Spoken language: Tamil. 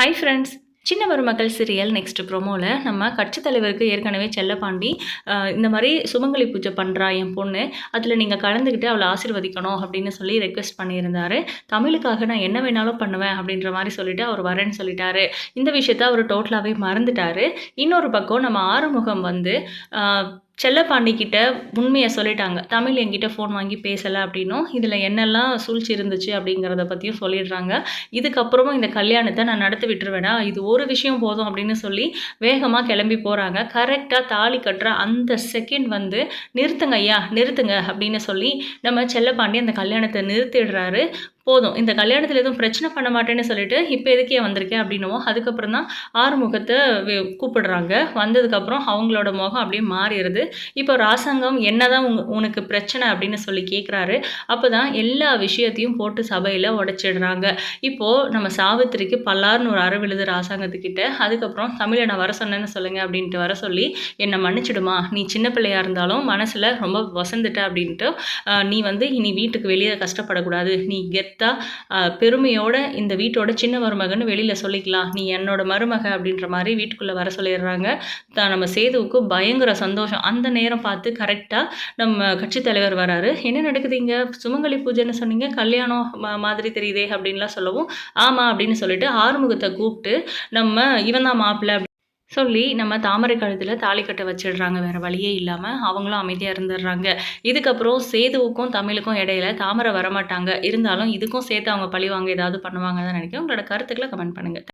ஹாய் ஃப்ரெண்ட்ஸ் சின்ன மருமகள் சீரியல் நெக்ஸ்ட் ப்ரோமோவில் நம்ம கட்சித் தலைவருக்கு ஏற்கனவே செல்லப்பாண்டி இந்த மாதிரி சுமங்கலி பூஜை பண்ணுறா என் பொண்ணு அதில் நீங்கள் கலந்துக்கிட்டு அவளை ஆசிர்வதிக்கணும் அப்படின்னு சொல்லி ரெக்வெஸ்ட் பண்ணியிருந்தாரு. தமிழுக்காக நான் என்ன வேணாலும் பண்ணுவேன் அப்படின்ற மாதிரி சொல்லிட்டு அவர் வரேன்னு சொல்லிட்டாரு. இந்த விஷயத்த அவர் டோட்டலாகவே மறந்துட்டார். இன்னொரு பக்கம் நம்ம ஆறுமுகம் வந்து செல்லப்பாண்டி கிட்ட உண்மையை சொல்லிட்டாங்க. தமிழ் என்கிட்ட ஃபோன் வாங்கி பேசலை அப்படின்னும். இதில் என்னெல்லாம் சூழ்ச்சி இருந்துச்சு அப்படிங்கிறத பற்றியும் சொல்லிடுறாங்க. இதுக்கப்புறமும் இந்த கல்யாணத்தை நான் நடத்தி விட்டுருவேனா? இது ஒரு விஷயம் போதும் அப்படின்னு சொல்லி வேகமாக கிளம்பி போகிறாங்க கரெக்டாக தாலி கட்டுற அந்த செகண்ட் வந்து நிறுத்துங்க ஐயா நிறுத்துங்க அப்படின்னு சொல்லி நம்ம செல்லப்பாண்டி அந்த கல்யாணத்தை நிறுத்திடுறாரு. போதும். இந்த கல்யாணத்தில் எதுவும் பிரச்சனை பண்ண மாட்டேன்னு சொல்லிட்டு இப்போ எதுக்கே வந்திருக்கேன் அப்படின்னும் அதுக்கப்புறம் தான் ஆறுமுகத்தை கூப்பிடுறாங்க. வந்ததுக்கப்புறம் அவங்களோட முகம் அப்படியே மாறிடுது. இப்போ ராசாங்கம் என்னதான் உங்க உனக்கு பிரச்சனை அப்படின்னு சொல்லி கேட்குறாரு அப்போ தான் எல்லா விஷயத்தையும் போட்டு சபையில் உடைச்சிடுறாங்க. இப்போது நம்ம சாவித்திரிக்கு பல்லார்னு ஒரு அறை ராசாங்கத்துக்கிட்ட. அதுக்கப்புறம் தமிழை நான் வர சொன்னேன்னு சொல்லுங்க அப்படின்ட்டு வர சொல்லி என்னை மன்னிச்சிடுமா? நீ சின்ன பிள்ளையாக இருந்தாலும் மனசில் ரொம்ப வசந்துட்ட அப்படின்ட்டு நீ வந்து இனி வீட்டுக்கு வெளியே கஷ்டப்படக்கூடாது. நீ கெத் ஆஹ், பெருமையோட இந்த வீட்டோட சின்ன மருமகன்னு வெளியில் சொல்லிக்கலாம். நீ என்னோட மருமக அப்படின்ற மாதிரி வீட்டுக்குள்ளே வர சொல்லிடுறாங்க. தான் நம்ம சேதுவுக்கு பயங்கர சந்தோஷம். அந்த நேரம் பார்த்து கரெக்டாக நம்ம கட்சி தலைவர் வராரு. என்ன நடக்குதுங்க சுமங்கலி பூஜைன்னு சொன்னீங்க. கல்யாணம் மாதிரி தெரியுதே அப்படின்லாம் சொல்லவும் ஆமாம் அப்படின்னு சொல்லிட்டு ஆறுமுகத்தை கூப்பிட்டு நம்ம இவன் தான் மாப்பிள்ளை சொல்லி நம்ம தாமரை கழுத்தில் தாலி கட்ட வச்சிடுறாங்க. வேறு வழியே இல்லாமல் அவங்களும் அமைதியாக இருந்துடுறாங்க. இதுக்கப்புறம் சேதுவுக்கும் தமிழுக்கும் இடையில தாமரை வரமாட்டாங்க. இருந்தாலும் இதுக்கும் சேர்த்து அவங்க பழிவாங்க ஏதாவது பண்ணுவாங்கன்னு தான் நினைக்கிறேன். உங்களோட கருத்துக்களை கமெண்ட் பண்ணுங்கள்